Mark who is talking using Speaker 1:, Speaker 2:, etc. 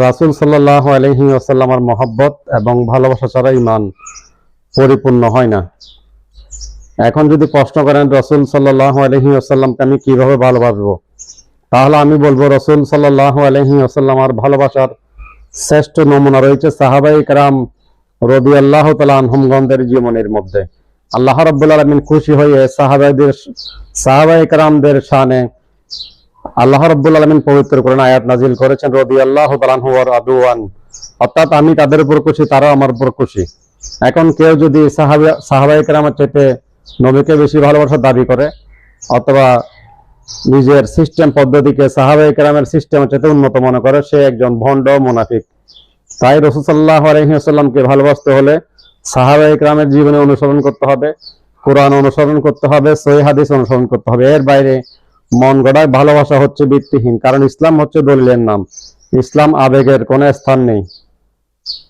Speaker 1: রাসুল সাল্লাহ আলহি আসাল্লামার মহব্বত এবং ভালোবাসা ছাড়া ইমান পরিপূর্ণ হয় না। এখন যদি প্রশ্ন করেন, রসুল সাল্লাহ আলহি আসাল্লামকে আমি কীভাবে ভালোবাসবো? তাহলে আমি বলব, রসুল সাল্লাহ আলহি আসাল্লামার ভালোবাসার শ্রেষ্ঠ নমুনা রয়েছে সাহাবাই কারাম রবি আল্লাহ আনহমগন্ধের জীবনের মধ্যে। আল্লাহ রব্বুল আলমিন খুশি হয়ে সাহাবাইদের সাহাবাই কারামদের শানে আল্লাহ রব্বুল আলমিন পবিত্র করেন আয়াত নাজিল করেছেন রবি আল্লাহ আদুয়ান অর্থাৎ আমি তাদের উপর খুশি, তারাও আমার উপর খুশি। এখন কেউ যদি সাহাবা সাহাবাই কেরামের চাইতে নবীকে বেশি ভালোবাসার দাবি করে, অথবা নিজের সিস্টেম পদ্ধতিকে সাহাবাই কেরামের সিস্টেমের চাইতে উন্নত মনে করে, সে একজন ভণ্ড মুনাফিক। তাই রসুসাল্লাহ আলহিহাস্লামকে ভালোবাসতে হলে সাহাবাই কেরামের জীবনে অনুসরণ করতে হবে, কোরআন অনুসরণ করতে হবে, সহি হাদিস অনুসরণ করতে হবে। এর বাইরে মন গড়ায় ভালোবাসা হচ্ছে ভিত্তিহীন, কারণ ইসলাম হচ্ছে দলিলের নাম। ইসলাম আবেগের কোনো স্থান নেই।